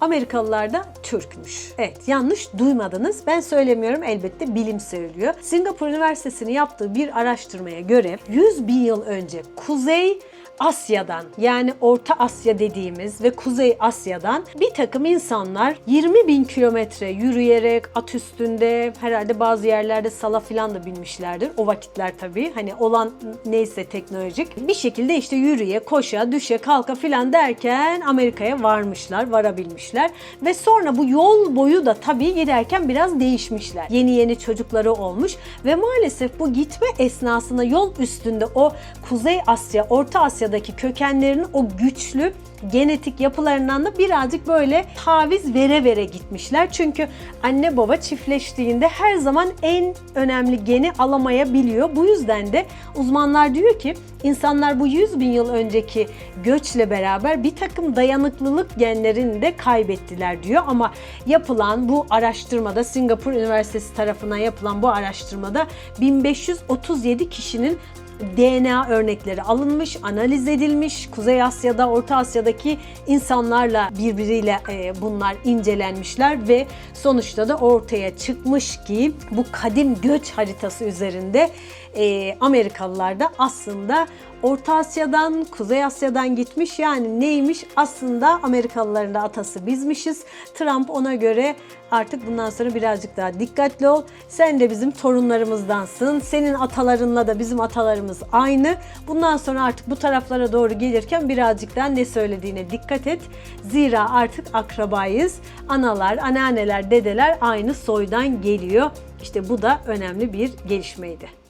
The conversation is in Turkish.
Amerikalılar da Türkmüş. Evet yanlış duymadınız. Ben söylemiyorum elbette bilim söylüyor. Singapur Üniversitesi'nin yaptığı bir araştırmaya göre 100 bin yıl önce Kuzey Asya'dan yani Orta Asya dediğimiz ve Kuzey Asya'dan bir takım insanlar 20 bin kilometre yürüyerek at üstünde herhalde bazı yerlerde sala filan da binmişlerdir. O vakitler tabii hani olan neyse teknolojik bir şekilde işte yürüye, koşa, düşe, kalka filan derken Amerika'ya varmışlar, varabilmişler ve sonra bu yol boyu da tabii giderken biraz değişmişler. Yeni yeni çocukları olmuş ve maalesef bu gitme esnasında yol üstünde o Kuzey Asya, Orta Asya'daki kökenlerinin o güçlü genetik yapılarından da birazcık böyle taviz vere vere gitmişler. Çünkü anne baba çiftleştiğinde her zaman en önemli geni alamayabiliyor. Bu yüzden de uzmanlar diyor ki insanlar bu 100 bin yıl önceki göçle beraber bir takım dayanıklılık genlerini de kaybettiler diyor. Ama yapılan bu araştırmada Singapur Üniversitesi tarafından yapılan bu araştırmada 1537 kişinin DNA örnekleri alınmış, analiz edilmiş. Kuzey Asya'da, Orta Asya'daki insanlarla birbiriyle e, bunlar incelenmişler ve sonuçta da ortaya çıkmış ki bu kadim göç haritası üzerinde e, Amerikalılar da aslında Orta Asya'dan, Kuzey Asya'dan gitmiş. Yani neymiş? Aslında Amerikalıların da atası bizmişiz. Trump ona göre artık bundan sonra birazcık daha dikkatli ol. Sen de bizim torunlarımızdansın. Senin atalarınla da bizim atalarımız aynı. Bundan sonra artık bu taraflara doğru gelirken birazcık daha ne söylediğine dikkat et. Zira artık akrabayız. Analar, anneanneler, dedeler aynı soydan geliyor. İşte bu da önemli bir gelişmeydi.